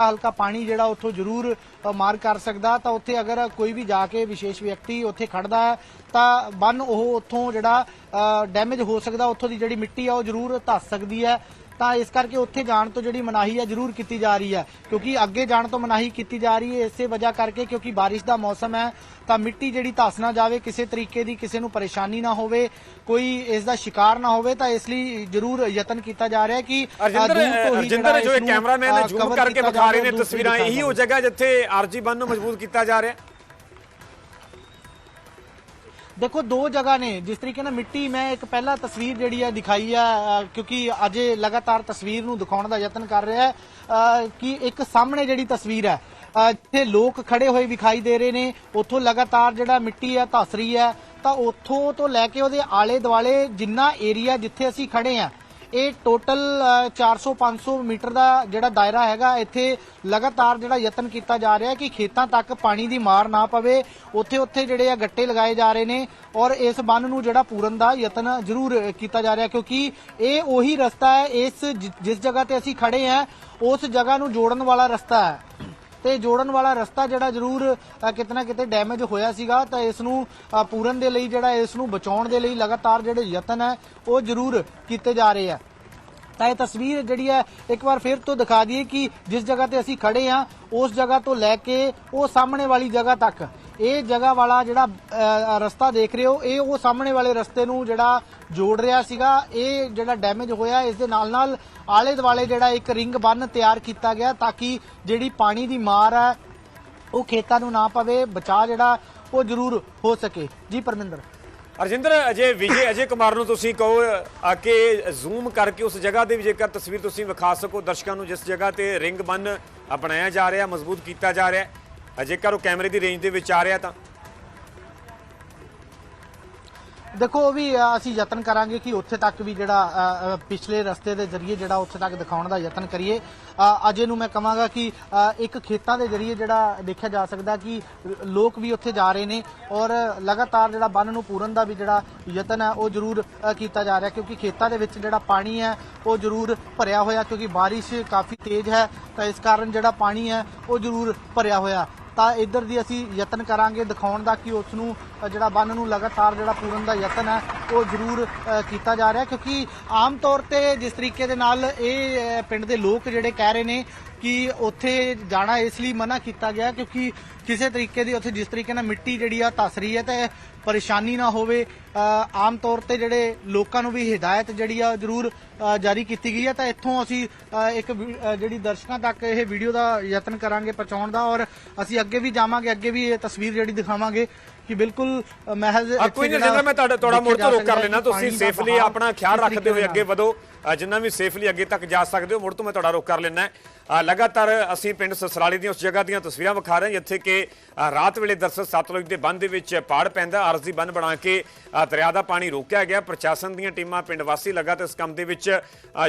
ਹਲਕਾ ਪਾਣੀ ਜਿਹੜਾ ਉੱਥੋਂ ਜ਼ਰੂਰ ਮਾਰ ਕਰ ਸਕਦਾ। ਤਾਂ ਉੱਥੇ ਅਗਰ ਕੋਈ ਵੀ ਜਾ ਕੇ ਵਿਸ਼ੇਸ਼ ਵਿਅਕਤੀ ਉੱਥੇ ਖੜਦਾ ਹੈ, ਤਾਂ ਬੰਨ ਉਹ ਉੱਥੋਂ ਜਿਹੜਾ ਡੈਮੇਜ ਹੋ ਸਕਦਾ। ਉੱਥੋਂ ਦੀ ਜਿਹੜੀ ਮਿੱਟੀ ਆ ਉਹ ਜ਼ਰੂਰ ਧੱਸ ਸਕਦੀ ਹੈ। ਤਾਂ ਇਸ ਕਰਕੇ ਉੱਥੇ ਜਾਣ ਤੋਂ ਜਿਹੜੀ ਮਨਾਹੀ ਹੈ ਜ਼ਰੂਰ ਕੀਤੀ ਜਾ ਰਹੀ ਹੈ ਕਿਉਂਕਿ ਅੱਗੇ ਜਾਣ ਤੋਂ ਮਨਾਹੀ ਕੀਤੀ ਜਾ ਰਹੀ ਹੈ ਇਸੇ ਵਜ੍ਹਾ ਕਰਕੇ ਕਿਉਂਕਿ ਬਾਰਿਸ਼ ਦਾ ਮੌਸਮ ਹੈ ਤਾਂ ਮਿੱਟੀ ਜਿਹੜੀ ਧੱਸ ਨਾ ਜਾਵੇ ਕਿਸੇ ਤਰੀਕੇ ਦੀ ਕਿਸੇ ਨੂੰ ਪਰੇਸ਼ਾਨੀ ਨਾ ਹੋਵੇ ਕੋਈ ਇਸ ਦਾ ਸ਼ਿਕਾਰ ਨਾ ਹੋਵੇ ਤਾਂ ਇਸ ਲਈ ਜ਼ਰੂਰ ਯਤਨ ਕੀਤਾ ਜਾ ਰਿਹਾ ਹੈ ਕਿ ਅਰਜਿੰਦਰ ਹੀ ਜੋ ਕੈਮਰਾਮੈਨ ਨੇ ਜ਼ੂਮ ਕਰਕੇ ਵਿਖਾ ਰਹੇ ਨੇ ਤਸਵੀਰਾਂ ਇਹੀ ਸਕਦੇ। ਜਗ੍ਹਾ ਜਿੱਥੇ ਆਰਜੀ ਬੰਨ ਨੂੰ ਮਜ਼ਬੂਤ ਕੀਤਾ ਜਾ ਰਿਹਾ ਹੈ ਦੇਖੋ, ਦੋ ਜਗ੍ਹਾ ਨੇ। ਜਿਸ ਤਰੀਕੇ ਨਾਲ ਮਿੱਟੀ, ਮੈਂ ਇੱਕ ਪਹਿਲਾ ਤਸਵੀਰ ਜਿਹੜੀ ਹੈ ਦਿਖਾਈ ਹੈ ਕਿਉਂਕਿ ਅੱਜ ਲਗਾਤਾਰ ਤਸਵੀਰ ਨੂੰ ਦਿਖਾਉਣ ਦਾ ਯਤਨ ਕਰ ਰਿਹਾ ਹੈ। ਕਿ ਇੱਕ ਸਾਹਮਣੇ ਜਿਹੜੀ ਤਸਵੀਰ ਹੈ ਜਿੱਥੇ ਲੋਕ ਖੜੇ ਹੋਏ ਵਿਖਾਈ ਦੇ ਰਹੇ ਨੇ, ਉੱਥੋਂ ਲਗਾਤਾਰ ਜਿਹੜਾ ਮਿੱਟੀ ਹੈ ਧਸ ਰਹੀ ਹੈ ਤਾਂ ਉੱਥੋਂ ਤੋਂ ਲੈ ਕੇ ਉਹਦੇ ਆਲੇ ਦੁਆਲੇ ਜਿੰਨਾ ਏਰੀਆ ਜਿੱਥੇ ਅਸੀਂ ਖੜੇ ਆ ਇਹ ਟੋਟਲ 400-500 ਮੀਟਰ ਦਾ ਜਿਹੜਾ ਦਾਇਰਾ ਹੈਗਾ, ਇੱਥੇ ਲਗਾਤਾਰ ਜਿਹੜਾ ਯਤਨ ਕੀਤਾ ਜਾ ਰਿਹਾ ਕਿ ਖੇਤਾਂ ਤੱਕ ਪਾਣੀ ਦੀ ਮਾਰ ਨਾ ਪਵੇ। ਉੱਥੇ ਉੱਥੇ ਜਿਹੜੇ ਆ ਗੱਟੇ ਲਗਾਏ ਜਾ ਰਹੇ ਨੇ ਔਰ ਇਸ ਬੰਨ ਨੂੰ ਜਿਹੜਾ ਪੂਰਨ ਦਾ ਯਤਨ ਜ਼ਰੂਰ ਕੀਤਾ ਜਾ ਰਿਹਾ ਕਿਉਂਕਿ ਇਹ ਉਹੀ ਰਸਤਾ ਹੈ, ਇਸ ਜਿਸ ਜਗ੍ਹਾ ਤੇ ਅਸੀਂ ਖੜੇ ਆ ਉਸ ਜਗ੍ਹਾ ਨੂੰ ਜੋੜਨ ਵਾਲਾ ਰਸਤਾ ਹੈ। ਤੇ ਜੋੜਨ ਵਾਲਾ ਰਸਤਾ ਜਿਹੜਾ ਜ਼ਰੂਰ ਅ, ਕਿਤੇ ਨਾ ਕਿਤੇ ਡੈਮੇਜ ਹੋਇਆ ਸੀਗਾ ਤਾਂ ਇਸ ਨੂੰ ਪੂਰਨ ਦੇ ਲਈ ਜਿਹੜਾ ਇਸ ਨੂੰ ਬਚਾਉਣ ਦੇ ਲਈ ਲਗਾਤਾਰ ਜਿਹੜੇ ਯਤਨ ਹੈ ਉਹ ਜ਼ਰੂਰ ਕੀਤੇ ਜਾ ਰਹੇ ਆ। ਤਾਂ ਇਹ ਤਸਵੀਰ ਜਿਹੜੀ ਹੈ ਇੱਕ ਵਾਰ ਫਿਰ ਤੋਂ ਦਿਖਾ ਦਈਏ ਕਿ ਜਿਸ ਜਗ੍ਹਾ ਤੇ ਅਸੀਂ ਖੜੇ ਆ ਉਸ ਜਗ੍ਹਾ ਤੋਂ ਲੈ ਕੇ ਉਹ ਸਾਹਮਣੇ ਵਾਲੀ ਜਗ੍ਹਾ ਤੱਕ ਇਹ ਜਗ੍ਹਾ ਵਾਲਾ ਜਿਹੜਾ ਰਸਤਾ ਦੇਖ ਰਹੇ ਹੋ, ਇਹ ਉਹ ਸਾਹਮਣੇ ਵਾਲੇ ਰਸਤੇ ਨੂੰ ਜਿਹੜਾ ਜੋੜ ਰਿਹਾ ਸੀਗਾ। ਇਹ ਜਿਹੜਾ ਡੈਮੇਜ ਹੋਇਆ, ਇਸ ਦੇ ਨਾਲ ਨਾਲ ਆਲੇ ਦੁਆਲੇ ਜਿਹੜਾ ਇੱਕ ਰਿੰਗ ਬੰਨ ਤਿਆਰ ਕੀਤਾ ਗਿਆ ਤਾਂ ਕਿ ਜਿਹੜੀ ਪਾਣੀ ਦੀ ਮਾਰ ਹੈ, ਉਹ ਖੇਤਾਂ ਨੂੰ ਨਾ ਪਵੇ ਬਚਾ ਜਿਹੜਾ, ਉਹ ਜ਼ਰੂਰ ਹੋ ਸਕੇ। ਜੀ, ਪਰਮਿੰਦਰ। ਅਰਜਿੰਦਰ ਅਜੇ ਵਿਜੇ, ਅਜੇ ਕੁਮਾਰ ਨੂੰ ਤੁਸੀਂ ਕਹੋ, ਆ ਕੇ ਜ਼ੂਮ ਕਰਕੇ ਉਸ ਜਗ੍ਹਾ ਦੇ ਵੀ ਜੇਕਰ ਤਸਵੀਰ ਤੁਸੀਂ ਵਿਖਾ ਸਕੋ ਦਰਸ਼ਕਾਂ ਨੂੰ, ਜਿਸ ਜਗ੍ਹਾ ਤੇ ਰਿੰਗ ਬੰਨ ਅਪਣਾਇਆ ਜਾ ਰਿਹਾ, ਮਜ਼ਬੂਤ ਕੀਤਾ ਜਾ ਰਿਹਾ। ਜੇਕਰ ਉਹ ਕੈਮਰੇ ਦੀ ਰੇਂਜ ਦੇ ਵਿੱਚ ਆ ਰਿਹਾ ਤਾਂ। ਦੇਖੋ, ਉਹ ਵੀ ਅਸੀਂ ਯਤਨ ਕਰਾਂਗੇ ਕਿ ਉੱਥੇ ਤੱਕ ਵੀ ਜਿਹੜਾ ਪਿਛਲੇ ਰਸਤੇ ਦੇ ਜ਼ਰੀਏ ਜਿਹੜਾ ਉੱਥੇ ਤੱਕ ਦਿਖਾਉਣ ਦਾ ਯਤਨ ਕਰੀਏ। ਅਜੇ ਨੂੰ ਮੈਂ ਕਹਾਂਗਾ ਕਿ ਇੱਕ ਖੇਤਾਂ ਦੇ ਜ਼ਰੀਏ ਜਿਹੜਾ ਦੇਖਿਆ ਜਾ ਸਕਦਾ ਕਿ ਲੋਕ ਵੀ ਉੱਥੇ ਜਾ ਰਹੇ ਨੇ ਔਰ ਲਗਾਤਾਰ ਜਿਹੜਾ ਬੰਨ ਨੂੰ ਪੂਰਨ ਦਾ ਵੀ ਜਿਹੜਾ ਯਤਨ ਹੈ, ਉਹ ਜ਼ਰੂਰ ਕੀਤਾ ਜਾ ਰਿਹਾ ਕਿਉਂਕਿ ਖੇਤਾਂ ਦੇ ਵਿੱਚ ਜਿਹੜਾ ਪਾਣੀ ਹੈ, ਉਹ ਜ਼ਰੂਰ ਭਰਿਆ ਹੋਇਆ ਕਿਉਂਕਿ ਬਾਰਿਸ਼ ਕਾਫੀ ਤੇਜ਼ ਹੈ ਤਾਂ ਇਸ ਕਾਰਨ ਜਿਹੜਾ ਪਾਣੀ ਹੈ, ਉਹ ਜ਼ਰੂਰ ਭਰਿਆ ਹੋਇਆ। ਤਾਂ ਇੱਧਰ ਦੀ ਅਸੀਂ ਯਤਨ ਕਰਾਂਗੇ ਦਿਖਾਉਣ ਦਾ ਕਿ ਉਸ ਨੂੰ ਜਿਹੜਾ ਬੰਨ ਨੂੰ ਲਗਾਤਾਰ ਜਿਹੜਾ ਪੂਰਨ ਦਾ ਯਤਨ ਹੈ, ਉਹ ਜ਼ਰੂਰ ਕੀਤਾ ਜਾ ਰਿਹਾ ਕਿਉਂਕਿ ਆਮ ਤੌਰ ਤੇ ਜਿਸ ਤਰੀਕੇ ਦੇ ਨਾਲ ਇਹ ਪਿੰਡ ਦੇ ਲੋਕ ਜਿਹੜੇ ਕਹਿ ਰਹੇ ਨੇ ਕਿ ਉੱਥੇ ਜਾਣਾ ਇਸ ਲਈ ਮਨਾ ਕੀਤਾ ਗਿਆ ਕਿਉਂਕਿ ਕਿਸੇ ਤਰੀਕੇ ਦੀ ਉੱਥੇ ਜਿਸ ਤਰੀਕੇ ਨਾਲ ਮਿੱਟੀ ਜਿਹੜੀ ਆ ਧੱਸ ਰਹੀ ਹੈ ਤੇ ਪਰੇਸ਼ਾਨੀ ਨਾ ਹੋਵੇ ਆਮ ਤੌਰ ਤੇ ਜਿਹੜੇ ਲੋਕਾਂ ਨੂੰ ਵੀ ਹਦਾਇਤ ਜਿਹੜੀ ਆ ਜ਼ਰੂਰ ਜਾਰੀ ਕੀਤੀ ਗਈ ਹੈ। ਤਾਂ ਇੱਥੋਂ ਅਸੀਂ ਇੱਕ ਜਿਹੜੀ ਦਰਸ਼ਕਾਂ ਤੱਕ ਇਹ ਵੀਡੀਓ ਦਾ ਯਤਨ ਕਰਾਂਗੇ ਪਹੁੰਚਾਉਣ ਦਾ ਔਰ ਅਸੀਂ ਅੱਗੇ ਵੀ ਜਾਵਾਂਗੇ, ਅੱਗੇ ਵੀ ਇਹ ਤਸਵੀਰ ਜਿਹੜੀ ਦਿਖਾਵਾਂਗੇ। ਕਿ ਬਿਲਕੁਲ ਮਹਿਜ਼ ਕੋਈ ਨਹੀਂ ਜਿੰਨਾ ਮੈਂ ਤੁਹਾਡਾ ਤੁਹਾਡਾ ਮੁੜ ਤੋਂ ਰੋਕ ਕਰ ਲੈਣਾ ਤੁਸੀਂ ਸੇਫਲੀ ਆਪਣਾ ਖਿਆਲ ਰੱਖਦੇ ਹੋਏ ਅੱਗੇ ਵਧੋ। ਜਿੰਨਾ ਵੀ ਸੇਫਲੀ ਅੱਗੇ ਤੱਕ ਜਾ ਸਕਦੇ ਹੋ ਮੁੜ ਤੋਂ ਮੈਂ ਤੁਹਾਡਾ ਰੋਕ ਕਰ ਲੈਣਾ ਲਗਾਤਾਰ ਅਸੀਂ ਪਿੰਡ ਸਸਰਾਲੀ ਦੀਆਂ ਉਸ ਜਗ੍ਹਾ ਦੀਆਂ ਤਸਵੀਰਾਂ ਵਿਖਾ ਰਹੇ ਹਾਂ ਜਿੱਥੇ ਕਿ ਰਾਤ ਵੇਲੇ ਦਰਸਲ ਸਤਲੁਜ ਦੇ ਬੰਦ ਦੇ ਵਿੱਚ ਪਾੜ ਪੈਂਦਾ ਆਰਜ਼ੀ ਬੰਨ ਬਣਾ ਕੇ ਦਰਿਆ ਦਾ ਪਾਣੀ ਰੋਕਿਆ ਗਿਆ। ਪ੍ਰਸ਼ਾਸਨ ਦੀਆਂ ਟੀਮਾਂ ਪਿੰਡ ਵਾਸੀ ਲਗਾਤਾਰ ਇਸ ਕੰਮ ਦੇ ਵਿੱਚ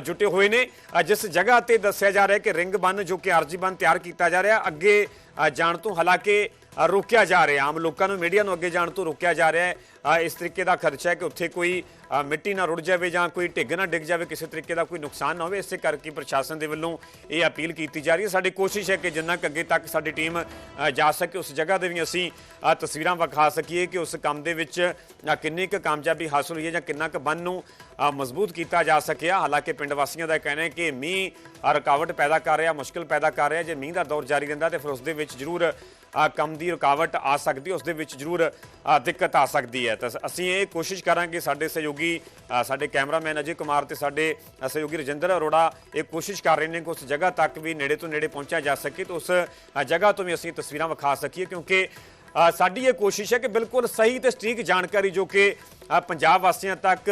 ਜੁਟੇ ਹੋਏ ਨੇ। ਜਿਸ ਜਗ੍ਹਾ ਤੇ ਦੱਸਿਆ ਜਾ ਰਿਹਾ ਕਿ ਰਿੰਗ ਬੰਨ ਜੋ ਕਿ ਆਰਜ਼ੀ ਬੰਨ ਤਿਆਰ ਕੀਤਾ ਜਾ ਰਿਹਾ ਅੱਗੇ ਜਾਣ ਤੋਂ ਹਾਲਾਂਕਿ ਰੋਕਿਆ ਜਾ ਰਿਹਾ। ਆਮ ਲੋਕਾਂ ਨੂੰ, ਮੀਡੀਆ ਨੂੰ ਅੱਗੇ ਜਾਣ ਤੋਂ ਰੋਕਿਆ ਜਾ ਰਿਹਾ ਹੈ। ਇਸ ਤਰੀਕੇ ਦਾ ਖਰਚਾ ਹੈ ਕਿ ਉੱਥੇ ਕੋਈ ਮਿੱਟੀ ਨਾ ਰੁੜ ਜਾਵੇ ਜਾਂ ਕੋਈ ਢਿੱਗ ਨਾ ਡਿੱਗ ਜਾਵੇ, ਕਿਸੇ ਤਰੀਕੇ ਦਾ ਕੋਈ ਨੁਕਸਾਨ ਨਾ ਹੋਵੇ, ਇਸੇ ਕਰਕੇ ਪ੍ਰਸ਼ਾਸਨ ਦੇ ਵੱਲੋਂ ਇਹ ਅਪੀਲ ਕੀਤੀ ਜਾ ਰਹੀ ਹੈ। ਸਾਡੀ ਕੋਸ਼ਿਸ਼ ਹੈ ਕਿ ਜਿੰਨਾ ਕੁ ਅੱਗੇ ਤੱਕ ਸਾਡੀ ਟੀਮ ਜਾ ਸਕੇ, ਉਸ ਜਗ੍ਹਾ ਦੇ ਵੀ ਅਸੀਂ ਤਸਵੀਰਾਂ ਵਿਖਾ ਸਕੀਏ ਕਿ ਉਸ ਕੰਮ ਦੇ ਵਿੱਚ ਕਿੰਨੀ ਕੁ ਕਾਮਯਾਬੀ ਹਾਸਲ ਹੋਈ ਹੈ ਜਾਂ ਕਿੰਨਾ ਕੁ ਬੰਨ ਨੂੰ ਮਜ਼ਬੂਤ ਕੀਤਾ ਜਾ ਸਕਿਆ। ਹਾਲਾਂਕਿ ਪਿੰਡ ਵਾਸੀਆਂ ਦਾ ਕਹਿਣਾ ਹੈ ਕਿ ਮੀਂਹ ਰੁਕਾਵਟ ਪੈਦਾ ਕਰ ਰਿਹਾ, ਮੁਸ਼ਕਲ ਪੈਦਾ ਕਰ ਰਿਹਾ। ਜੇ ਮੀਂਹ ਦਾ ਦੌਰ ਜਾਰੀ ਰਹਿੰਦਾ ਤੇ ਫਿਰ ਉਸ ਦੇ ਵਿੱਚ ਜ਼ਰੂਰ ਕੰਮ ਦੀ ਰੁਕਾਵਟ ਆ ਸਕਦੀ ਹੈ ਉਸ ਦੇ ਵਿੱਚ ਜ਼ਰੂਰ ਦਿੱਕਤ ਆ ਸਕਦੀ ਹੈ। ਤਾਂ ਅਸੀਂ ਇਹ ਕੋਸ਼ਿਸ਼ ਕਰਾਂਗੇ ਸਾਡੇ ਸਹਿਯੋਗੀ ਸਾਡੇ ਕੈਮਰਾਮੈਨ ਅਜੇ ਕੁਮਾਰ ਤੇ ਸਾਡੇ ਸਹਿਯੋਗੀ ਰਜਿੰਦਰ ਅਰੋੜਾ ਇਹ ਕੋਸ਼ਿਸ਼ ਕਰ ਰਹੇ ਨੇ ਕਿ ਉਸ ਜਗ੍ਹਾ ਤੱਕ ਵੀ ਨੇੜੇ ਤੋਂ ਨੇੜੇ ਪਹੁੰਚਿਆ ਜਾ ਸਕੇ ਤੇ ਉਸ ਜਗ੍ਹਾ ਤੋਂ ਵੀ ਅਸੀਂ ਤਸਵੀਰਾਂ ਵਿਖਾ ਸਕੀਏ ਕਿਉਂਕਿ ਸਾਡੀ ਇਹ ਕੋਸ਼ਿਸ਼ ਹੈ ਕਿ ਬਿਲਕੁਲ ਸਹੀ ਤੇ ਸਟੀਕ ਜਾਣਕਾਰੀ ਜੋ ਕਿ ਪੰਜਾਬ ਵਾਸੀਆਂ ਤੱਕ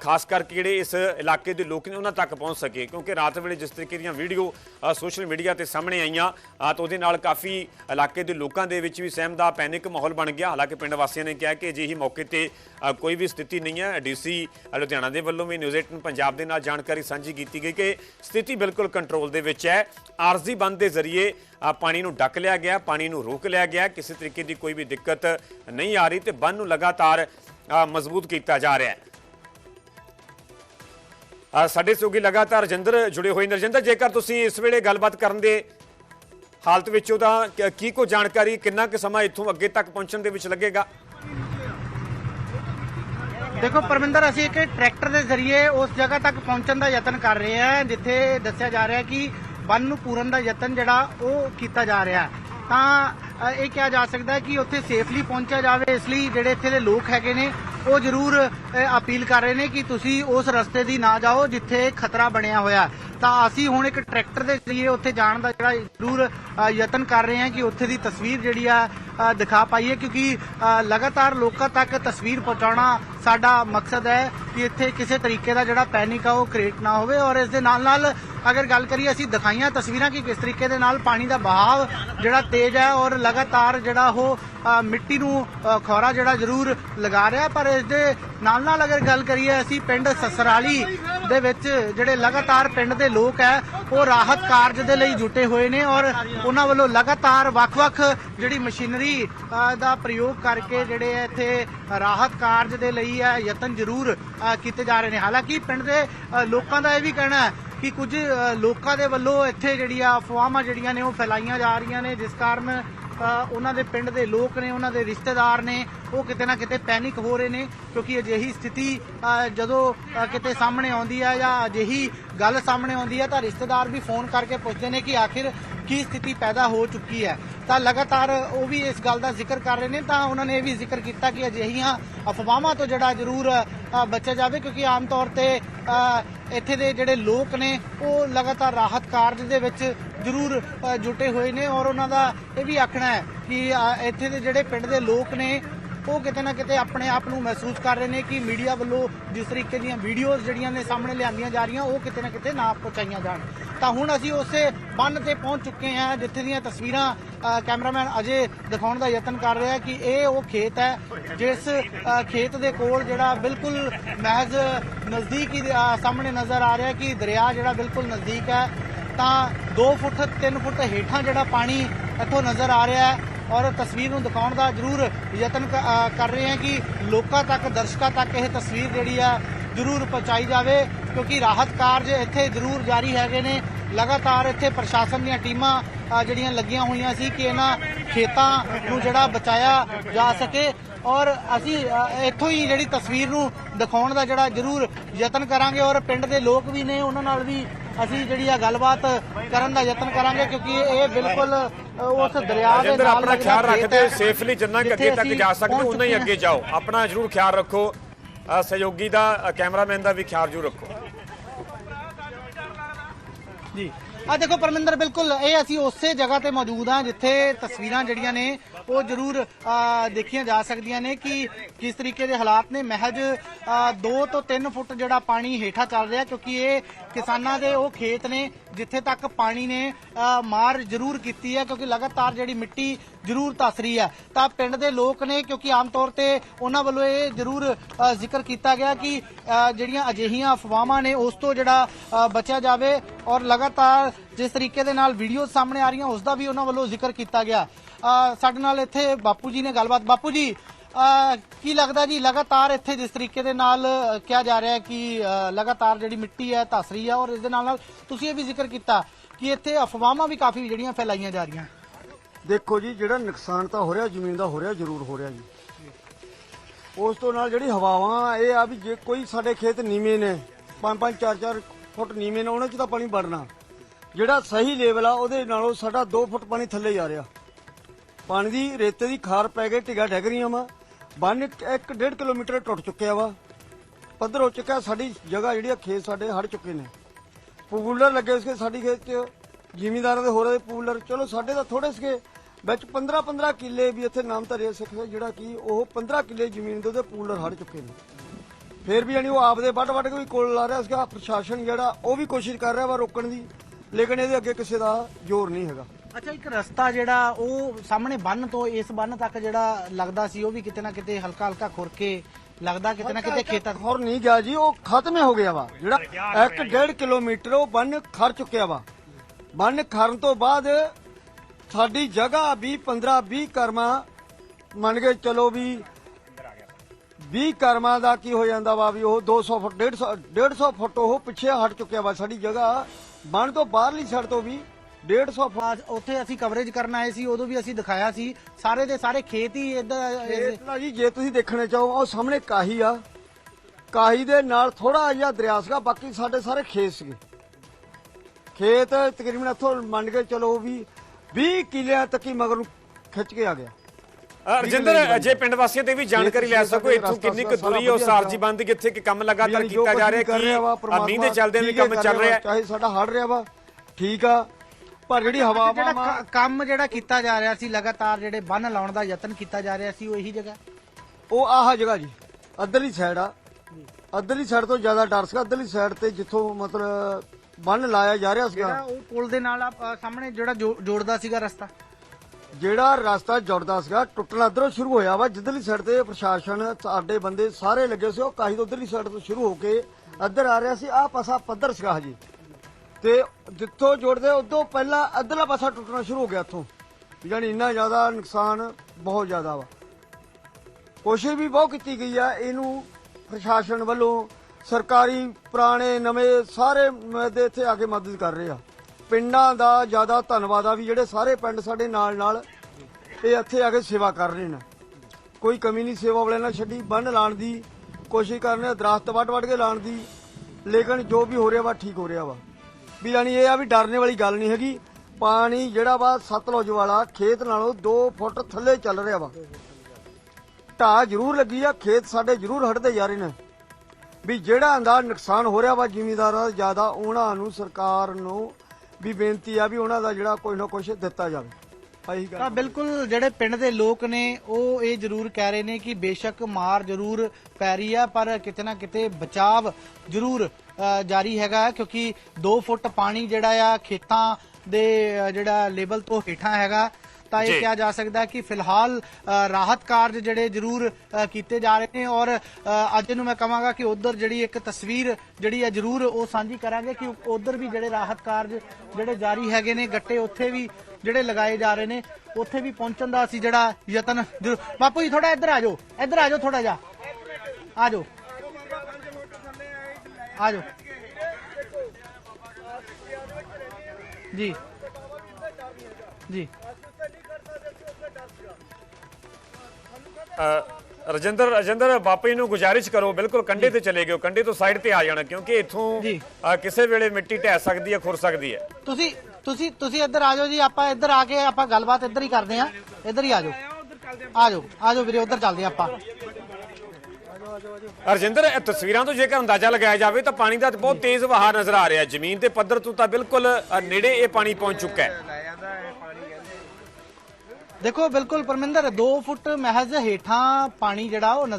ਖਾਸ ਕਰਕੇ ਜਿਹੜੇ ਇਸ ਇਲਾਕੇ ਦੇ ਲੋਕ ਨੇ ਉਹਨਾਂ ਤੱਕ ਪਹੁੰਚ ਸਕੇ, ਕਿਉਂਕਿ ਰਾਤ ਵੇਲੇ ਜਿਸ ਤਰੀਕੇ ਦੀਆਂ ਵੀਡੀਓ ਸੋਸ਼ਲ ਮੀਡੀਆ ਤੇ ਸਾਹਮਣੇ ਆਈਆਂ ਤਾਂ ਉਹਦੇ ਨਾਲ ਕਾਫੀ ਇਲਾਕੇ ਦੇ ਲੋਕਾਂ ਦੇ ਵਿੱਚ ਵੀ ਸਹਿਮ ਦਾ ਪੈਨਿਕ ਮਾਹੌਲ ਬਣ ਗਿਆ। ਹਾਲਾਂਕਿ ਪਿੰਡ ਵਾਸੀਆਂ ਨੇ ਕਿਹਾ ਕਿ ਅਜਿਹੀ ਮੌਕੇ ਤੇ ਕੋਈ ਵੀ ਸਥਿਤੀ ਨਹੀਂ ਹੈ। ਡੀਸੀ ਲੁਧਿਆਣਾ ਦੇ ਵੱਲੋਂ ਵੀ ਨਿਊਜ਼ 18 ਪੰਜਾਬ ਦੇ ਨਾਲ ਜਾਣਕਾਰੀ ਸਾਂਝੀ ਕੀਤੀ ਗਈ ਕਿ ਸਥਿਤੀ ਬਿਲਕੁਲ ਕੰਟਰੋਲ ਦੇ ਵਿੱਚ ਹੈ। ਆਰਜ਼ੀ ਬੰਦ ਦੇ ਜ਼ਰੀਏ ਪਾਣੀ ਨੂੰ ਡੱਕ ਲਿਆ ਗਿਆ, ਪਾਣੀ ਨੂੰ ਰੋਕ ਲਿਆ ਗਿਆ। ਕਿਸੇ ਤਰੀਕੇ ਦੀ ਕੋਈ ਵੀ ਦਿੱਕਤ ਨਹੀਂ ਆ ਰਹੀ ਤੇ ਬੰਨ ਨੂੰ ਲਗਾਤਾਰ ਮਜ਼ਬੂਤ ਕੀਤਾ ਜਾ ਰਿਹਾ ਹੈ। ਸਾਡੇ ਸਹਿਯੋਗੀ ਲਗਾਤਾਰ ਰਜਿੰਦਰ ਜੁੜੇ ਹੋਏ ਨੇ। ਰਜਿੰਦਰ ਜੇਕਰ ਤੁਸੀਂ ਇਸ ਵੇਲੇ ਗੱਲਬਾਤ ਕਰਨ ਦੇ ਹਾਲਤ ਵਿੱਚ ਉਹਦਾ ਕੀ, ਕੋ ਜਾਣਕਾਰੀ, ਕਿੰਨਾ ਕੁ ਸਮਾਂ ਇੱਥੋਂ ਅੱਗੇ ਤੱਕ ਪਹੁੰਚਣ ਦੇ ਵਿੱਚ ਲੱਗੇਗਾ? ਦੇਖੋ ਪਰਮਿੰਦਰ, ਅਸੀਂ ਇੱਕ ਟਰੈਕਟਰ ਦੇ ਜ਼ਰੀਏ ਉਸ ਜਗ੍ਹਾ ਤੱਕ ਪਹੁੰਚਣ ਦਾ ਯਤਨ ਕਰ ਰਹੇ ਹਾਂ, ਜਿੱਥੇ ਦੱਸਿਆ ਜਾ ਰਿਹਾ ਕਿ ਬੰਨ ਨੂੰ ਪੂਰਨ ਦਾ ਯਤਨ ਜਿਹੜਾ ਉਹ ਕੀਤਾ ਜਾ ਰਿਹਾ ਤਾਂ ਇਹ ਕਿਹਾ ਜਾ ਸਕਦਾ ਹੈ ਕਿ ਉੱਥੇ ਸੇਫਲੀ ਪਹੁੰਚਿਆ ਜਾਵੇ, ਇਸ ਲਈ ਜਿਹੜੇ ਇੱਥੇ ਦੇ ਲੋਕ ਹੈਗੇ ਨੇ ਉਹ ਜ਼ਰੂਰ ਅਪੀਲ ਕਰ ਰਹੇ ਨੇ ਕਿ ਤੁਸੀਂ ਉਸ ਰਸਤੇ ਦੀ ਨਾ ਜਾਓ ਜਿੱਥੇ ਖਤਰਾ ਬਣਿਆ ਹੋਇਆ। ਤਾਂ ਅਸੀਂ ਹੁਣ ਇੱਕ ਟਰੈਕਟਰ ਦੇ ਜ਼ਰੀਏ ਉੱਥੇ ਜਾਣ ਦਾ ਜਿਹੜਾ ਜ਼ਰੂਰ ਯਤਨ ਕਰ ਰਹੇ ਹਾਂ ਕਿ ਉੱਥੇ ਦੀ ਤਸਵੀਰ ਜਿਹੜੀ ਆ ਦਿਖਾ ਪਾਈਏ ਕਿਉਂਕਿ ਲਗਾਤਾਰ ਲੋਕਾਂ ਤੱਕ ਤਸਵੀਰ ਪਹੁੰਚਾਉਣਾ ਸਾਡਾ ਮਕਸਦ ਹੈ ਕਿ ਇੱਥੇ ਕਿਸੇ ਤਰੀਕੇ ਦਾ ਜਿਹੜਾ ਪੈਨਿਕ ਆ, ਉਹ ਕ੍ਰੀਏਟ ਨਾ ਹੋਵੇ ਔਰ ਇਸ ਦੇ ਨਾਲ ਨਾਲ ਅਗਰ ਗੱਲ ਕਰੀਏ ਅਸੀਂ ਦਿਖਾਈਆਂ ਤਸਵੀਰਾਂ ਕਿ ਕਿਸ ਤਰੀਕੇ ਦੇ ਨਾਲ ਪਾਣੀ ਦਾ ਬਹਾਵ ਜਿਹੜਾ ਤੇਜ਼ ਹੈ ਔਰ ਲਗਾਤਾਰ ਜਿਹੜਾ ਉਹ ਮਿੱਟੀ ਨੂੰ ਖੋਰਾ ਜਿਹੜਾ ਜ਼ਰੂਰ ਲਗਾ ਰਿਹਾ ਪਰ ਇਸ ਦੇ ਨਾਲ ਨਾਲ ਅਗਰ ਗੱਲ ਕਰੀਏ ਅਸੀਂ ਪਿੰਡ ਸਸਰਾਲੀ ਦੇ ਵਿੱਚ ਜਿਹੜੇ ਲਗਾਤਾਰ ਪਿੰਡ ਦੇ ਲੋਕ ਹੈ, ਉਹ ਰਾਹਤ ਕਾਰਜ ਦੇ ਲਈ ਜੁਟੇ ਹੋਏ ਨੇ ਔਰ ਉਹਨਾਂ ਵੱਲੋਂ ਲਗਾਤਾਰ ਵੱਖ-ਵੱਖ ਜਿਹੜੀ ਮਸ਼ੀਨਰੀ ਅ, ਦਾ ਪ੍ਰਯੋਗ ਕਰਕੇ ਜਿਹੜੇ ਇੱਥੇ ਰਾਹਤ ਕਾਰਜ ਦੇ ਲਈ ਹੈ ਯਤਨ ਜ਼ਰੂਰ ਕੀਤੇ ਜਾ ਰਹੇ ਨੇ। ਹਾਲਾਂਕਿ ਪਿੰਡ ਦੇ ਲੋਕਾਂ ਦਾ ਇਹ ਵੀ ਕਹਿਣਾ ਹੈ ਕਿ ਕੁਝ ਲੋਕਾਂ ਦੇ ਵੱਲੋਂ ਇੱਥੇ ਜਿਹੜੀਆਂ ਅਫਵਾਹਾਂ ਜਿਹੜੀਆਂ ਨੇ ਉਹ ਫੈਲਾਈਆਂ ਜਾ ਰਹੀਆਂ ਨੇ ਜਿਸ ਕਾਰਨ ਅ, ਉਹਨਾਂ ਦੇ ਪਿੰਡ ਦੇ ਲੋਕ ਨੇ ਉਹਨਾਂ ਦੇ ਰਿਸ਼ਤੇਦਾਰ ਨੇ ਉਹ ਕਿਤੇ ਨਾ ਕਿਤੇ ਪੈਨਿਕ ਹੋ ਰਹੇ ਨੇ ਕਿਉਂਕਿ ਅਜਿਹੀ ਸਥਿਤੀ ਜਦੋਂ ਕਿਤੇ ਸਾਹਮਣੇ ਆਉਂਦੀ ਹੈ ਜਾਂ ਅਜਿਹੀ ਗੱਲ ਸਾਹਮਣੇ ਆਉਂਦੀ ਹੈ ਤਾਂ ਰਿਸ਼ਤੇਦਾਰ ਵੀ ਫੋਨ ਕਰਕੇ ਪੁੱਛਦੇ ਨੇ ਕਿ ਆਖਿਰ ਕੀ ਸਥਿਤੀ ਪੈਦਾ ਹੋ ਚੁੱਕੀ ਹੈ। ਤਾਂ ਲਗਾਤਾਰ ਉਹ ਵੀ ਇਸ ਗੱਲ ਦਾ ਜ਼ਿਕਰ ਕਰ ਰਹੇ ਨੇ, ਤਾਂ ਉਹਨਾਂ ਨੇ ਇਹ ਵੀ ਜ਼ਿਕਰ ਕੀਤਾ ਕਿ ਅਜਿਹੀਆਂ ਅਫਵਾਹਾਂ ਤੋਂ ਜਿਹੜਾ ਜ਼ਰੂਰ ਬਚਿਆ ਜਾਵੇ, ਕਿਉਂਕਿ ਆਮ ਤੌਰ ਤੇ ਇੱਥੇ ਦੇ ਜਿਹੜੇ ਲੋਕ ਨੇ, ਉਹ ਲਗਾਤਾਰ ਰਾਹਤ ਕਾਰਜ ਦੇ ਵਿੱਚ ਜ਼ਰੂਰ ਜੁਟੇ ਹੋਏ ਨੇ ਔਰ ਉਹਨਾਂ ਦਾ ਇਹ ਵੀ ਆਖਣਾ ਹੈ ਕਿ ਇੱਥੇ ਦੇ ਜਿਹੜੇ ਪਿੰਡ ਦੇ ਲੋਕ ਨੇ ਉਹ ਕਿਤੇ ਨਾ ਕਿਤੇ ਆਪਣੇ ਆਪ ਨੂੰ ਮਹਿਸੂਸ ਕਰ ਰਹੇ ਨੇ ਕਿ ਮੀਡੀਆ ਵੱਲੋਂ ਜਿਸ ਤਰੀਕੇ ਦੀਆਂ ਵੀਡੀਓਜ਼ ਜਿਹੜੀਆਂ ਨੇ ਸਾਹਮਣੇ ਲਿਆਂਦੀਆਂ ਜਾ ਰਹੀਆਂ, ਉਹ ਕਿਤੇ ਨਾ ਕਿਤੇ ਨਾ ਪਹੁੰਚਾਈਆਂ ਜਾਣ। ਤਾਂ ਹੁਣ ਅਸੀਂ ਉਸੇ ਬੰਨ ਤੇ ਪਹੁੰਚ ਚੁੱਕੇ ਹਾਂ, ਜਿੱਥੇ ਦੀਆਂ ਤਸਵੀਰਾਂ ਕੈਮਰਾਮੈਨ ਅਜੇ ਦਿਖਾਉਣ ਦਾ ਯਤਨ ਕਰ ਰਿਹਾ ਕਿ ਇਹ ਉਹ ਖੇਤ ਹੈ, ਜਿਸ ਖੇਤ ਦੇ ਕੋਲ ਜਿਹੜਾ ਬਿਲਕੁਲ ਮਹਿਜ਼ ਨਜ਼ਦੀਕ ਹੀ ਸਾਹਮਣੇ ਨਜ਼ਰ ਆ ਰਿਹਾ ਕਿ ਦਰਿਆ ਜਿਹੜਾ ਬਿਲਕੁਲ ਨਜ਼ਦੀਕ ਹੈ। ਤਾਂ 2 ਫੁੱਟ 3 ਫੁੱਟ ਹੇਠਾਂ ਜਿਹੜਾ ਪਾਣੀ ਇੱਥੋਂ ਨਜ਼ਰ ਆ ਰਿਹਾ ਹੈ। ਔਰ ਤਸਵੀਰ ਨੂੰ ਦਿਖਾਉਣ ਦਾ ਜ਼ਰੂਰ ਯਤਨ ਕਰ ਰਹੇ ਹਾਂ ਕਿ ਲੋਕਾਂ ਤੱਕ, ਦਰਸ਼ਕਾਂ ਤੱਕ ਇਹ ਤਸਵੀਰ ਜਿਹੜੀ ਆ ਜ਼ਰੂਰ ਪਹੁੰਚਾਈ ਜਾਵੇ, ਕਿਉਂਕਿ ਰਾਹਤ ਕਾਰਜ ਇੱਥੇ ਜ਼ਰੂਰ ਜਾਰੀ ਹੈਗੇ ਨੇ। ਲਗਾਤਾਰ ਇੱਥੇ ਪ੍ਰਸ਼ਾਸਨ ਦੀਆਂ ਟੀਮਾਂ ਜਿਹੜੀਆਂ ਲੱਗੀਆਂ ਹੋਈਆਂ ਸੀ ਕਿ ਇਹਨਾਂ ਖੇਤਾਂ ਨੂੰ ਜਿਹੜਾ ਬਚਾਇਆ ਜਾ ਸਕੇ। ਔਰ ਅਸੀਂ ਇੱਥੋਂ ਹੀ ਜਿਹੜੀ ਤਸਵੀਰ ਨੂੰ ਦਿਖਾਉਣ ਦਾ ਜਿਹੜਾ ਜ਼ਰੂਰ ਯਤਨ ਕਰਾਂਗੇ। ਔਰ ਪਿੰਡ ਦੇ ਲੋਕ ਵੀ ਨੇ, ਉਹਨਾਂ ਨਾਲ ਵੀ ਅਸੀਂ ਜਿਹੜੀ ਆ ਗੱਲਬਾਤ ਕਰਨ ਦਾ ਯਤਨ ਕਰਾਂਗੇ ਕਿਉਂਕਿ ਇਹ ਬਿਲਕੁਲ ਉਸ ਦਰਿਆ ਦੇ ਨਾਲ ਆਪਣਾ ਖਿਆਲ ਰੱਖਦੇ ਸੇਫਲੀ ਜਿੰਨਾ ਕੁ ਅੱਗੇ ਤੱਕ ਜਾ ਸਕਦੇ ਉਨਾ ਹੀ ਅੱਗੇ ਜਾਓ। ਆਪਣਾ ਜ਼ਰੂਰ ਖਿਆਲ ਰੱਖੋ ਸਹਿਯੋਗੀ ਦਾ ਕੈਮਰਾਮੈਨ ਦਾ ਵੀ ਖਿਆਲ ਜ਼ਰੂਰ ਰੱਖੋ। ਜੀ। ਆ ਦੇਖੋ ਪਰਮਿੰਦਰ ਬਿਲਕੁਲ ਇਹ ਅਸੀਂ ਉਸੇ ਜਗ੍ਹਾ ਤੇ ਮੌਜੂਦ ਹਾਂ ਜਿੱਥੇ ਤਸਵੀਰਾਂ ਜਿਹੜੀਆਂ ਨੇ ਉਹ ਜ਼ਰੂਰ ਦੇਖੀਆਂ ਜਾ ਸਕਦੀਆਂ ਨੇ ਕਿ ਕਿਸ ਤਰੀਕੇ ਦੇ ਹਾਲਾਤ ਨੇ। ਮਹਿਜ 2 ਤੋਂ 3 ਫੁੱਟ ਜਿਹੜਾ ਪਾਣੀ ਹੇਠਾਂ ਚੱਲ ਰਿਹਾ, ਕਿਉਂਕਿ ਇਹ ਕਿਸਾਨਾਂ ਦੇ ਉਹ ਖੇਤ ਨੇ ਜਿੱਥੇ ਤੱਕ ਪਾਣੀ ਨੇ ਮਾਰ ਜ਼ਰੂਰ ਕੀਤੀ ਹੈ, ਕਿਉਂਕਿ ਲਗਾਤਾਰ ਜਿਹੜੀ ਮਿੱਟੀ ਜ਼ਰੂਰ ਧੱਸ ਰਹੀ ਹੈ। ਤਾਂ ਪਿੰਡ ਦੇ ਲੋਕ ਨੇ, ਕਿਉਂਕਿ ਆਮ ਤੌਰ ਤੇ ਉਹਨਾਂ ਵੱਲੋਂ ਇਹ ਜ਼ਰੂਰ ਜ਼ਿਕਰ ਕੀਤਾ ਗਿਆ ਕਿ ਜਿਹੜੀਆਂ ਅਜਿਹੀਆਂ ਅਫਵਾਹਾਂ ਨੇ, ਉਸ ਤੋਂ ਜਿਹੜਾ ਬਚਿਆ ਜਾਵੇ ਔਰ ਲਗਾਤਾਰ ਜਿਸ ਤਰੀਕੇ ਦੇ ਨਾਲ ਵੀਡੀਓ ਸਾਹਮਣੇ ਆ ਰਹੀਆਂ, ਉਸ ਦਾ ਵੀ ਉਹਨਾਂ ਵੱਲੋਂ ਜ਼ਿਕਰ ਕੀਤਾ ਗਿਆ। ਸਾਡੇ ਨਾਲ ਇੱਥੇ ਬਾਪੂ ਜੀ ਨੇ ਗੱਲਬਾਤ। ਬਾਪੂ ਜੀ ਕੀ ਲੱਗਦਾ ਜੀ, ਲਗਾਤਾਰ ਇੱਥੇ ਜਿਸ ਤਰੀਕੇ ਦੇ ਨਾਲ ਕਿਹਾ ਜਾ ਰਿਹਾ ਹੈ ਕਿ ਲਗਾਤਾਰ ਜਿਹੜੀ ਮਿੱਟੀ ਹੈ ਧਸ ਰਹੀ ਹੈ ਔਰ ਇਸ ਦੇ ਨਾਲ ਨਾਲ ਤੁਸੀਂ ਇਹ ਵੀ ਜ਼ਿਕਰ ਕੀਤਾ ਕਿ ਇੱਥੇ ਅਫਵਾਹਾਂ ਵੀ ਕਾਫੀ ਜਿਹੜੀਆਂ ਫੈਲਾਈਆਂ ਜਾ ਰਹੀਆਂ। ਦੇਖੋ ਜੀ, ਜਿਹੜਾ ਨੁਕਸਾਨ ਤਾਂ ਹੋ ਰਿਹਾ, ਜ਼ਮੀਨ ਦਾ ਹੋ ਰਿਹਾ, ਜ਼ਰੂਰ ਹੋ ਰਿਹਾ ਜੀ। ਉਸ ਤੋਂ ਨਾਲ ਜਿਹੜੀ ਹਵਾਵਾਂ, ਇਹ ਆ ਵੀ ਜੇ ਕੋਈ ਸਾਡੇ ਖੇਤ ਨੀਵੇਂ ਨੇ 5-5 4-4 ਫੁੱਟ ਨੀਵੇਂ ਨੇ, ਉਹਨਾਂ 'ਚ ਤਾਂ ਪਾਣੀ ਵੜਨਾ। ਜਿਹੜਾ ਸਹੀ ਲੈਵਲ ਆ, ਉਹਦੇ ਨਾਲੋਂ ਸਾਡਾ 2 ਫੁੱਟ ਪਾਣੀ ਥੱਲੇ ਜਾ ਰਿਹਾ। ਪਾਣੀ ਦੀ ਰੇਤੇ ਦੀ ਖਾਰ ਪੈ ਕੇ ਢਿੱਗਾ ਡਿੱਗ ਰਹੀਆਂ ਵਾ। ਬੰਨ 1.5 ਕਿਲੋਮੀਟਰ ਟੁੱਟ ਚੁੱਕਿਆ ਵਾ। ਪੱਧਰ ਹੋ ਚੁੱਕਾ ਸਾਡੀ ਜਗ੍ਹਾ ਜਿਹੜੀ ਆ, ਖੇਤ ਸਾਡੇ ਹੜ ਚੁੱਕੇ ਨੇ। ਪੂਲਰ ਲੱਗੇ ਉਸਕੇ ਸਾਡੀ ਖੇਤ 'ਚ। ਜ਼ਿਮੀਂਦਾਰਾਂ ਦੇ ਹੋਰ ਦੇ ਪੂਲਰ। ਚਲੋ, ਸਾਡੇ ਤਾਂ ਥੋੜੇ ਸੀਗੇ। ਵਿੱਚ 15 15 ਕਿੱਲੇ ਵੀ ਇੱਥੇ ਨਾਮ ਧਰਿਆ ਸਿੱਖ ਜਿਹੜਾ ਕਿ ਉਹ 15 ਕਿੱਲੇ ਜ਼ਮੀਨ ਦੇ ਉਹਦੇ ਪੂਲਰ ਹੜ ਚੁੱਕੇ ਨੇ। ਫਿਰ ਵੀ ਜਾਨੀ ਉਹ ਆਪਦੇ ਵੱਢ ਵੱਢ ਕੇ ਵੀ ਕੋਲ ਲਾ ਰਿਹਾ ਸੀਗਾ। ਪ੍ਰਸ਼ਾਸਨ ਜਿਹੜਾ, ਉਹ ਵੀ ਕੋਸ਼ਿਸ਼ ਕਰ ਰਿਹਾ ਵਾ ਰੋਕਣ ਦੀ। ਲੇਕਿਨ ਇਹਦੇ ਅੱਗੇ ਕਿਸੇ ਦਾ ਜ਼ੋਰ ਨਹੀਂ ਹੈਗਾ। ਅੱਛਾ, ਇੱਕ ਰਸਤਾ ਜਿਹੜਾ ਉਹ ਸਾਹਮਣੇ ਬੰਨ ਤੋਂ ਇਸ ਬੰਨ ਤੱਕ ਜਿਹੜਾ ਲੱਗਦਾ ਸੀ, ਉਹ ਵੀ ਕਿਤੇ ਨਾ ਕਿਤੇ ਹਲਕਾ ਹਲਕਾ ਖੁਰ ਕੇ ਲੱਗਦਾ, ਕਿਤੇ ਨਾ ਕਿਤੇ ਖੇਤਾਂ ਹੋਰ ਨਹੀਂ ਗਿਆ ਜੀ, ਉਹ ਖਤਮ ਹੀ ਹੋ ਗਿਆ ਵਾ। ਜਿਹੜਾ 1.5 ਕਿਲੋਮੀਟਰ ਉਹ ਬੰਨ ਖਰ ਚੁੱਕਿਆ ਵਾ। ਬੰਨ ਖਰਨ ਤੋਂ ਬਾਅਦ ਸਾਡੀ ਜਗ੍ਹਾ ਵੀ 15 20 ਕਰਮਾ ਮੰਨ ਕੇ ਚਲੋ ਵੀ 20 ਕਰਮਾਂ ਦਾ ਕੀ ਹੋ ਜਾਂਦਾ ਵਾ ਵੀ ਉਹ 200 ਫੁੱਟ 150 150 ਫੁੱਟ ਉਹ ਪਿੱਛੇ ਹਟ ਚੁੱਕਿਆ ਵਾ ਸਾਡੀ ਜਗ੍ਹਾ। ਬੰਨ ਤੋਂ ਬਾਹਰਲੀ ਸੜ ਤੋਂ ਵੀ 150 ਫੁੱਟ। ਅੱਜ ਉੱਥੇ ਅਸੀਂ ਕਵਰੇਜ ਕਰਨ ਆਏ ਸੀ ਉਦੋਂ ਵੀ ਅਸੀਂ ਦਿਖਾਇਆ ਸੀ। ਸਾਰੇ ਦੇ ਸਾਰੇ ਖੇਤ ਹੀ ਇੱਧਰ ਖੇਤ ਦਾ ਜੀ ਜੇ ਤੁਸੀਂ ਦੇਖਣੇ ਚਾਹੋ ਉਹ ਸਾਹਮਣੇ ਕਾਹੀ ਆ। ਕਾਹੀ ਦੇ ਨਾਲ ਥੋੜਾ ਜਿਹਾ ਦਰਿਆ ਸੀਗਾ ਬਾਕੀ ਸਾਡੇ ਸਾਰੇ ਖੇਤ ਸੀਗੇ। ਖੇਤ ਤਕਰੀਬਨ ਇੱਥੋਂ ਮੰਨ ਕੇ ਚਲੋ ਵੀ 20 ਕਿੱਲਿਆਂ ਤੱਕ ਹੀ ਮਗਰ ਨੂੰ ਖਿੱਚ ਕੇ ਆ ਗਿਆ। ਰਜਿੰਦਰ ਜੇ ਪਿੰਡ ਵਾਸੀਆਂ ਤੇ ਵੀ ਜਾਣਕਾਰੀ ਲੈ ਸਕੋ ਇੱਥੋਂ ਕਿੰਨੀ ਕੁ ਦੂਰੀ ਹੈ ਉਸ ਆਰਜੀ ਬੰਦ ਜਿੱਥੇ ਕਿ ਕੰਮ ਲਗਾਤਾਰ ਕੀਤਾ ਜਾ ਰਿਹਾ ਕਿ ਮੀਂਹ ਦੇ ਚੱਲਦੇ ਵੀ ਕੰਮ ਚੱਲ ਰਿਹਾ ਹੈ। ਚਾਹੇ ਸਾਡਾ ਹੜ ਰਿਹਾ ਵਾ ਠੀਕ ਆ। ਪਰ ਜਿਹੜੀ ਹਵਾਵਾਂ ਜਿਹੜਾ ਕ- ਕੰਮ ਜਿਹੜਾ ਕੀਤਾ ਜਾ ਰਿਹਾ ਸੀ ਲਗਾਤਾਰ ਜਿਹੜੇ ਬੰਨ ਲਾਉਣ ਦਾ ਯਤਨ ਕੀਤਾ ਜਾ ਰਿਹਾ ਸੀ ਉਹ ਇਹੀ ਜਗ੍ਹਾ? ਉਹ ਆਹ ਜਗ੍ਹਾ ਜੀ ਅੱਧਰਲੀ ਸਾਈਡ ਆ। ਅੱਧਰਲੀ ਸਾਈਡ ਤੋਂ ਜ਼ਿਆਦਾ ਡਰ ਸੀਗਾ। ਅੱਧਰਲੀ ਸਾਈਡ ਤੇ ਜਿੱਥੋਂ ਮਤਲਬ ਬੰਨ ਲਾਇਆ ਜਾ ਰਿਹਾ ਜਿਹੜਾ ਸੀਗਾ ਉਹ ਪੁਲ ਦੇ ਨਾਲ ਸਾਹਮਣੇ ਜਿਹੜਾ ਜੋ- ਜੋੜਦਾ ਸੀਗਾ ਰਸਤਾ? ਜਿਹੜਾ ਰਸਤਾ ਜੁੜਦਾ ਸੀਗਾ ਟੁੱਟਣਾ ਅੱਧਰੋਂ ਸ਼ੁਰੂ ਹੋਇਆ ਵਾ। ਜਿੱਧਰਲੀ ਸਾਈਡ ਤੇ ਪ੍ਰਸ਼ਾਸਨ ਸਾਡੇ ਬੰਦੇ ਸਾਰੇ ਲੱਗੇ ਸੀ। ਉਹ ਕਾਹੀ ਤੋਂ ਉੱਧਰਲੀ ਸਾਈਡ ਤੋਂ ਸ਼ੁਰੂ ਹੋ ਕੇ ਅੱਧਰ ਆ ਰਿਹਾ ਸੀ। ਆਹ ਪਾਸਾ ਪੱਧਰ ਸੀਗਾ ਹਜੇ। ਤੇ ਜਿੱਥੋਂ ਜੋੜਦੇ ਉਦੋਂ ਪਹਿਲਾਂ ਅੱਧਲਾ ਪਾਸਾ ਟੁੱਟਣਾ ਸ਼ੁਰੂ ਹੋ ਗਿਆ ਇੱਥੋਂ। ਯਾਨੀ ਇੰਨਾ ਜ਼ਿਆਦਾ ਨੁਕਸਾਨ ਬਹੁਤ ਜ਼ਿਆਦਾ ਵਾ। ਕੋਸ਼ਿਸ਼ ਵੀ ਬਹੁਤ ਕੀਤੀ ਗਈ ਆ ਇਹਨੂੰ ਪ੍ਰਸ਼ਾਸਨ ਵੱਲੋਂ ਸਰਕਾਰੀ ਪੁਰਾਣੇ ਨਵੇਂ ਸਾਰੇ ਦੇ ਇੱਥੇ ਆ ਕੇ ਮਦਦ ਕਰ ਰਹੇ ਆ। ਪਿੰਡਾਂ ਦਾ ਜ਼ਿਆਦਾ ਧੰਨਵਾਦ ਆ ਵੀ ਜਿਹੜੇ ਸਾਰੇ ਪਿੰਡ ਸਾਡੇ ਨਾਲ ਨਾਲ ਇਹ ਇੱਥੇ ਆ ਕੇ ਸੇਵਾ ਕਰ ਰਹੇ ਨੇ। ਕੋਈ ਕਮੀ ਨਹੀਂ ਸੇਵਾ ਵਾਲਿਆਂ ਨਾਲ ਛੱਡੀ, ਬੰਨ ਲਾਣ ਦੀ ਕੋਸ਼ਿਸ਼ ਕਰ ਰਹੇ ਆ, ਦਰਖਤ ਵੱਢ ਵੱਢ ਕੇ ਲਾਣ ਦੀ। ਲੇਕਿਨ ਜੋ ਵੀ ਹੋ ਰਿਹਾ ਵਾ ਠੀਕ ਹੋ ਰਿਹਾ ਵਾ। ਵੀ ਯਾਨੀ ਇਹ ਆ ਵੀ ਡਰਨੇ ਵਾਲੀ ਗੱਲ ਨਹੀਂ ਹੈਗੀ। ਪਾਣੀ ਜਿਹੜਾ ਵਾ ਸਤਲੁਜ ਵਾਲਾ, ਖੇਤ ਨਾਲੋਂ 2 ਫੁੱਟ ਥੱਲੇ ਚੱਲ ਰਿਹਾ ਵਾ। ਢਾਹ ਜ਼ਰੂਰ ਲੱਗੀ ਆ, ਖੇਤ ਸਾਡੇ ਜ਼ਰੂਰ ਹਟਦੇ ਜਾ ਰਹੇ ਨੇ। ਵੀ ਜਿਹੜਾ ਦਾ ਨੁਕਸਾਨ ਹੋ ਰਿਹਾ ਵਾ ਜ਼ਿਮੀਂਦਾਰਾਂ ਦਾ ਜ਼ਿਆਦਾ, ਉਹਨਾਂ ਨੂੰ ਸਰਕਾਰ ਨੂੰ ਵੀ ਬੇਨਤੀ ਆ ਵੀ ਉਹਨਾਂ ਦਾ ਜਿਹੜਾ ਕੋਈ ਨਾ ਕੁਛ ਦਿੱਤਾ ਜਾਵੇ। ਆਹੀ ਤਾਂ ਬਿਲਕੁਲ ਜਿਹੜੇ ਪਿੰਡ ਦੇ ਲੋਕ ਨੇ ਉਹ ਇਹ ਜ਼ਰੂਰ ਕਹਿ ਰਹੇ ਨੇ ਕਿ ਬੇਸ਼ੱਕ ਮਾਰ ਜ਼ਰੂਰ ਪੈ ਰਹੀ ਆ ਪਰ ਕਿਤੇ ਨਾ ਕਿਤੇ ਬਚਾਵ ਜ਼ਰੂਰ ਜਾਰੀ ਹੈਗਾ ਕਿਉਂਕਿ 2 ਫੁੱਟ ਪਾਣੀ ਜਿਹੜਾ ਆ ਖੇਤਾਂ ਦੇ ਜਿਹੜਾ ਲੈਵਲ ਤੋਂ ਹੇਠਾਂ ਹੈਗਾ ਤਾਂ ਇਹ। ਕਿਹਾ ਜਾ ਸਕਦਾ ਹੈ ਕਿ ਫਿਲਹਾਲ ਰਾਹਤ ਕਾਰਜ ਜਿਹੜੇ ਜ਼ਰੂਰ ਕੀਤੇ ਜਾ ਰਹੇ ਨੇ ਔਰ ਅੱਜ ਨੂੰ ਮੈਂ ਕਹਾਂਗਾ ਕਿ ਉਧਰ ਜਿਹੜੀ ਇੱਕ ਤਸਵੀਰ ਜਿਹੜੀ ਹੈ ਜ਼ਰੂਰ ਉਹ ਸਾਂਝੀ ਕਰਾਂਗੇ ਕਿ ਉਧਰ ਵੀ ਜਿਹੜੇ ਰਾਹਤ ਕਾਰਜ ਜਿਹੜੇ ਜਾਰੀ ਹੈਗੇ ਨੇ ਗੱਟੇ ਉੱਥੇ ਵੀ ਜਿਹੜੇ ਲਗਾਏ ਜਾ ਰਹੇ ਨੇ ਉੱਥੇ ਵੀ ਪਹੁੰਚਣ ਦਾ ਅਸੀਂ ਜਿਹੜਾ ਯਤਨ ਜ਼ਰੂਰ ਬਾਪੂ ਜੀ ਥੋੜਾ ਇੱਧਰ ਆ ਜਾਓ ਇੱਧਰ ਆ ਜਾਓ ਥੋੜਾ ਜਿਹਾ। ਆ ਜਾਓ। ਆ ਜਾਓ। ਜੀ। ਜੀ। ਰਜਿੰਦਰ ਰਜਿੰਦਰ ਬਾਪੀ ਨੂੰ ਗੁਜ਼ਾਰਿਸ਼ ਕਰੋ ਬਿਲਕੁਲ ਕੰਡੇ ਤੇ ਚਲੇ ਗਿਓ ਕੰਡੇ ਤੋਂ ਸਾਈਡ ਤੇ ਆ ਜਾਣਾ ਕਿਉਂਕਿ ਇੱਥੋਂ ਕਿਸੇ ਵੇਲੇ ਮਿੱਟੀ ਢਹਿ ਸਕਦੀ ਹੈ ਖੁਰ ਸਕਦੀ ਹੈ। ਤੁਸੀਂ ਤੁਸੀਂ ਤੁਸੀਂ ਇੱਧਰ ਆ ਜਾਓ ਜੀ ਆਪਾਂ ਇੱਧਰ ਆ ਕੇ ਆਪਾਂ ਗੱਲਬਾਤ ਇੱਧਰ ਹੀ ਕਰਦੇ ਆਂ ਇੱਧਰ ਹੀ ਆ ਜਾਓ। ਆ ਜਾਓ ਆ ਜਾਓ ਵੀਰੇ ਉੱਧਰ ਚੱਲਦੇ ਆਪਾਂ। ਰਜਿੰਦਰ ਇਹ ਤਸਵੀਰਾਂ ਤੋਂ ਜੇਕਰ ਅੰਦਾਜ਼ਾ ਲਗਾਇਆ ਜਾਵੇ ਤਾਂ ਪਾਣੀ ਦਾ ਬਹੁਤ ਤੇਜ਼ ਵਹਾਅ ਨਜ਼ਰ ਆ ਰਿਹਾ ਜ਼ਮੀਨ ਦੇ ਪੱਧਰ ਤੋਂ ਤਾਂ ਬਿਲਕੁਲ ਨੇੜੇ ਇਹ ਪਾਣੀ ਪਹੁੰਚ ਚੁੱਕਾ ਹੈ। ਦੇਖੋ ਬਿਲਕੁਲ ਪਰਮਿੰਦਰ 2 ਫੁੱਟ ਮਹਿਜ਼ ਹੇਠਾਂ ਪਾਣੀ ਜਿਹੜਾ ਉਹ ਨਜ਼ਰ